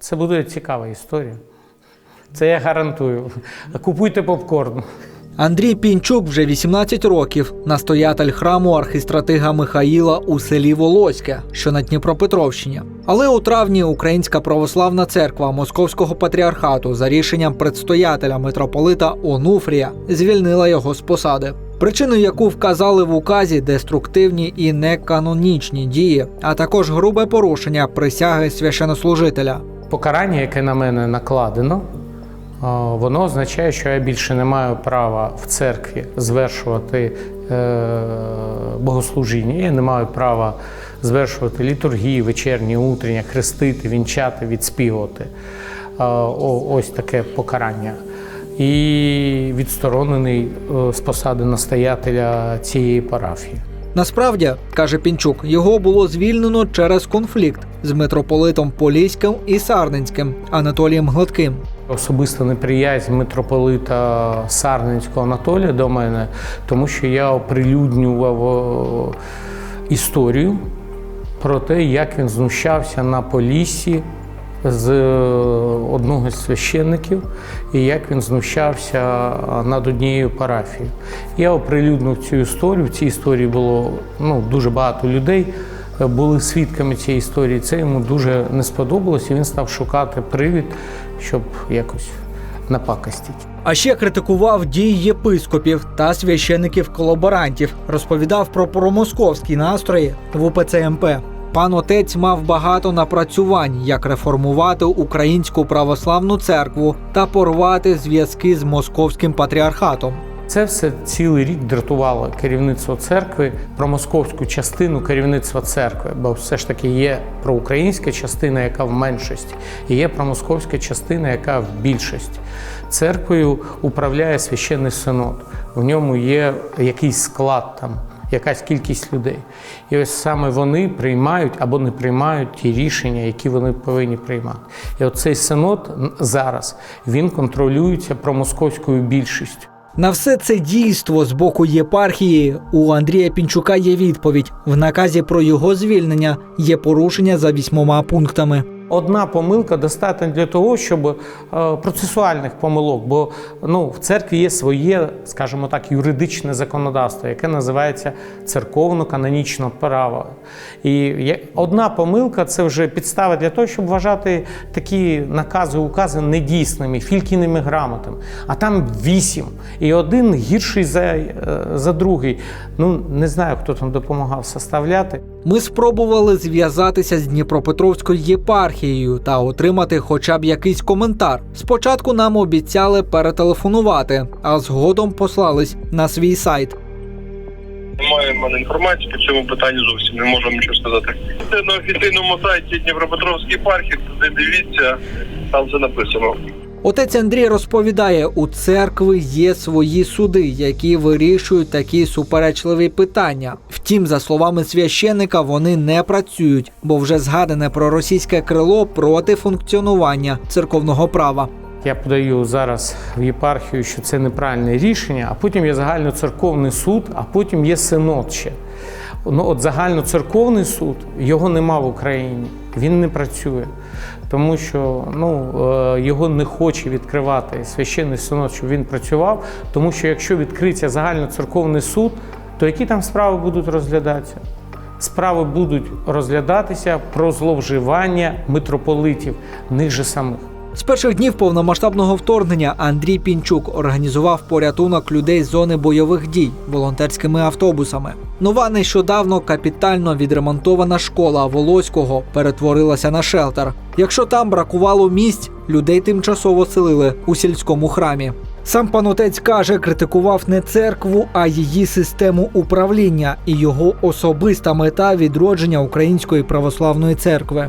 Це буде цікава історія. Це я гарантую. Купуйте попкорн. Андрій Пінчук вже 18 років, настоятель храму архістратига Михаїла у селі Волоське, що на Дніпропетровщині. Але у травні Українська православна церква Московського патріархату за рішенням предстоятеля митрополита Онуфрія звільнила його з посади. Причиною яку вказали в указі деструктивні і неканонічні дії, а також грубе порушення присяги священнослужителя. Покарання, яке на мене накладено, воно означає, що я більше не маю права в церкві звершувати е, богослужіння. Я не маю права звершувати літургії, вечірні, утрення, хрестити, вінчати, відспівувати. А, о- Ось таке покарання. І відсторонений е, з посади настоятеля цієї парафії. Насправді, каже Пінчук, його було звільнено через конфлікт з митрополитом Поліським і Сарненським Анатолієм Гладким. Особиста неприязнь митрополита Сарненського Анатолія до мене, тому що я оприлюднював історію про те, як він знущався на Поліссі з е, одного з священників, і як він знущався над однією парафією. Я оприлюднив цю історію. В цій історії було ну, дуже багато людей. Були свідками цієї історії. Це йому дуже не сподобалось, і він став шукати привід, щоб якось напакостити. А ще критикував дії єпископів та священиків-колаборантів, розповідав про промосковські настрої в УПЦ МП. Пан отець мав багато напрацювань, як реформувати українську православну церкву та порвати зв'язки з московським патріархатом. Це все цілий рік дратувало керівництво церкви про московську частину керівництва церкви, бо все ж таки є проукраїнська частина, яка в меншості, і є промосковська частина, яка в більшості. Церквою управляє священний синод. В ньому є якийсь склад там. Якась кількість людей, і ось саме вони приймають або не приймають ті рішення, які вони повинні приймати. І оцей синод зараз він контролюється промосковською більшістю. На все це дійство з боку єпархії у Андрія Пінчука є відповідь. В наказі про його звільнення є порушення за вісьмома пунктами. Одна помилка достатньо для того, щоб е, процесуальних помилок, бо ну, в церкві є своє, скажімо так, юридичне законодавство, яке називається церковно-канонічне право. І одна помилка це вже підстава для того, щоб вважати такі накази, укази недійсними, фількіними грамотами. А там вісім. І один гірший за, е, за другий. Ну, не знаю, хто там допомагав составляти. Ми спробували зв'язатися з Дніпропетровською єпархією та отримати хоча б якийсь коментар. Спочатку нам обіцяли перетелефонувати, а згодом послались на свій сайт. Немає в мене інформації по цьому питанню зовсім не можу нічого сказати. Це на офіційному сайті Дніпропетровської єпархії, туди дивіться, там все написано. Отець Андрій розповідає, у церкви є свої суди, які вирішують такі суперечливі питання. Втім, за словами священника, вони не працюють, бо вже згадане про російське крило проти функціонування церковного права. Я подаю зараз в єпархію, що це неправильне рішення, а потім є загальноцерковний суд, а потім є синод ще. Ну, от загальноцерковний суд його нема в Україні, він не працює, тому що ну, е, його не хоче відкривати священний синод, щоб він працював. Тому що якщо відкриться загальноцерковний суд, то які там справи будуть розглядатися? Справи будуть розглядатися про зловживання митрополитів, них же самих. З перших днів повномасштабного вторгнення Андрій Пінчук організував порятунок людей з зони бойових дій волонтерськими автобусами. Нова нещодавно капітально відремонтована школа Волоського перетворилася на шелтер. Якщо там бракувало місць, людей тимчасово селили у сільському храмі. Сам пан отець каже, критикував не церкву, а її систему управління і його особиста мета відродження української православної церкви.